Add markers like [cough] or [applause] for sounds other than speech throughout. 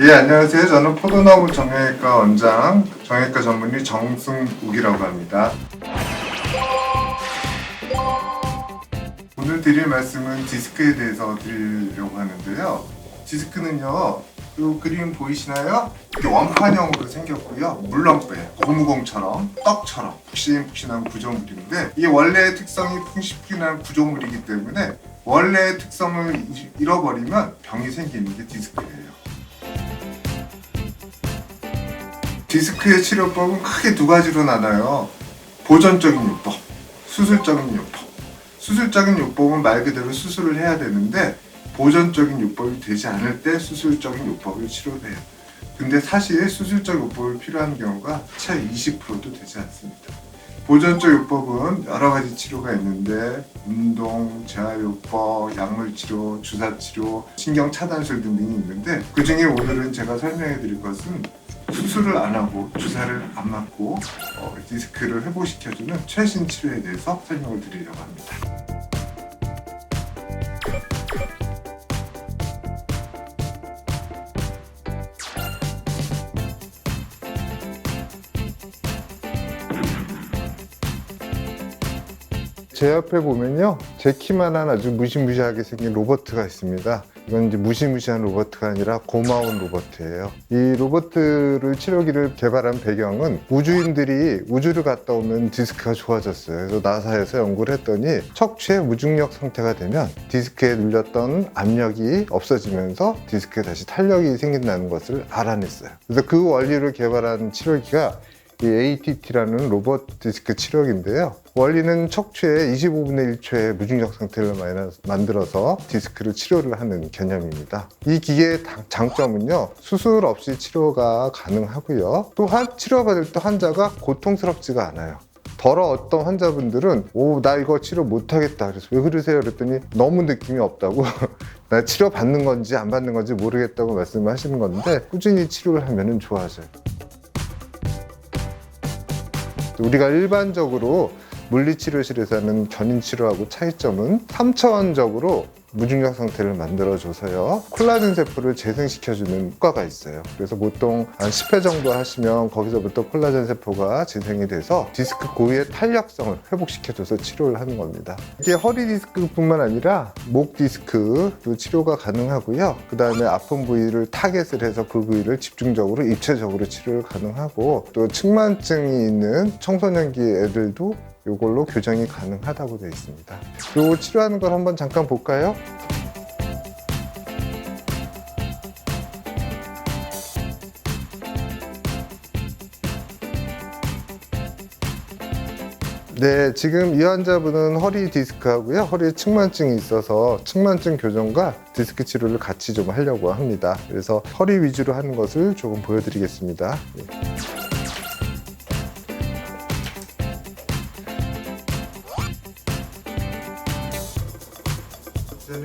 예, 안녕하세요. 저는 포도나무 정형외과 원장, 정형외과 전문의 정승욱이라고 합니다. 오늘 드릴 말씀은 디스크에 대해서 드리려고 하는데요. 디스크는요, 이 그림 보이시나요? 원판형으로 생겼고요. 물렁배, 고무공처럼, 떡처럼 푹신푹신한 구조물인데 이 원래의 특성이 푹신푹신한 구조물이기 때문에 원래의 특성을 잃- 잃어버리면 병이 생기는 게 디스크예요. 디스크의 치료법은 크게 두 가지로 나눠요. 보존적인 요법, 수술적인 요법. 수술적인 요법은 말 그대로 수술을 해야 되는데 보존적인 요법이 되지 않을 때 수술적인 요법을 치료해요. 근데 사실 수술적 요법이 필요한 경우가 채 20%도 되지 않습니다. 보존적 요법은 여러 가지 치료가 있는데 운동, 재활요법, 약물치료, 주사치료, 신경차단술 등등이 있는데 그 중에 오늘은 제가 설명해 드릴 것은 수술을 안 하고 주사를 안 맞고 어, 디스크를 회복시켜주는 최신 치료에 대해서 설명을 드리려고 합니다. 제 옆에 보면요 제 키만 한 아주 무시무시하게 생긴 로버트가 있습니다 이건 이제 무시무시한 로버트가 아니라 고마운 로버트예요. 이 로버트를 치료기를 개발한 배경은 우주인들이 우주를 갔다 오면 디스크가 좋아졌어요. 그래서 나사에서 연구를 했더니 척추의 무중력 상태가 되면 디스크에 눌렸던 압력이 없어지면서 디스크에 다시 탄력이 생긴다는 것을 알아냈어요. 그래서 그 원리를 개발한 치료기가 이 ATT라는 로봇 디스크 치료기인데요. 원리는 척추의 25분의 1초의 무중력 상태를 만들어서 디스크를 치료를 하는 개념입니다. 이 기계의 당- 장점은요, 수술 없이 치료가 가능하고요. 또한 치료받을 때 환자가 고통스럽지가 않아요. 더러 어떤 환자분들은 오 나 이거 치료 못하겠다 그래서 왜 그러세요 그랬더니 너무 느낌이 없다고 [laughs] 나 치료 받는 건지 안 받는 건지 모르겠다고 말씀하시는 건데 꾸준히 치료를 하면은 좋아져요. 우리가 일반적으로 물리치료실에서 하는 견인치료하고 차이점은 3차원적으로 무중력 상태를 만들어줘서요. 콜라겐 세포를 재생시켜주는 효과가 있어요. 그래서 보통 한 10회 정도 하시면 거기서부터 콜라겐 세포가 재생이 돼서 디스크 고유의 탄력성을 회복시켜줘서 치료를 하는 겁니다. 이게 허리 디스크뿐만 아니라 목 디스크도 치료가 가능하고요. 그 다음에 아픈 부위를 타겟을 해서 그 부위를 집중적으로 입체적으로 치료를 가능하고 또 측만증이 있는 청소년기 애들도 이걸로 교정이 가능하다고 되어 있습니다. 요 치료하는 걸 한번 잠깐 볼까요? 네, 지금 이 환자분은 허리 디스크하고요. 허리에 측만증이 있어서 측만증 교정과 디스크 치료를 같이 좀 하려고 합니다. 그래서 허리 위주로 하는 것을 조금 보여드리겠습니다. 네.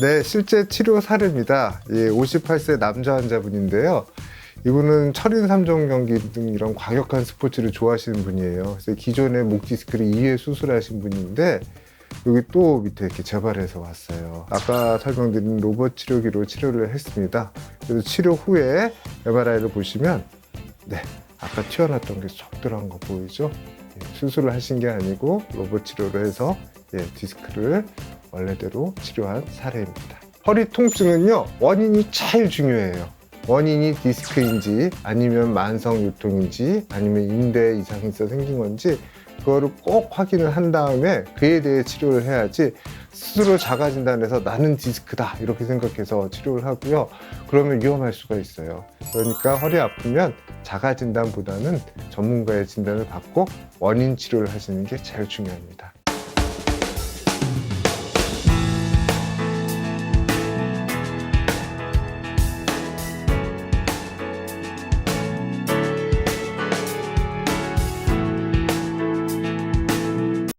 네, 실제 치료 사례입니다. 예, 58세 남자 환자분인데요. 이분은 철인 3종 경기 등 이런 과격한 스포츠를 좋아하시는 분이에요. 그래서 기존에 목 디스크를 2회 수술하신 분인데 여기 또 밑에 이렇게 재발해서 왔어요. 아까 설명드린 로봇 치료기로 치료를 했습니다. 그래서 치료 후에 MRI를 보시면 네, 아까 튀어났던 게쏙 들어간 거 보이죠? 예, 수술을 하신 게 아니고 로봇 치료를 해서 예, 디스크를 원래대로 치료한 사례입니다. 허리 통증은요, 원인이 제일 중요해요. 원인이 디스크인지 아니면 만성 유통인지 아니면 인대 이상이 있어 생긴 건지 그거를 꼭 확인을 한 다음에 그에 대해 치료를 해야지 스스로 자가 진단해서 나는 디스크다 이렇게 생각해서 치료를 하고요. 그러면 위험할 수가 있어요. 그러니까 허리 아프면 자가 진단보다는 전문가의 진단을 받고 원인 치료를 하시는 게 제일 중요합니다.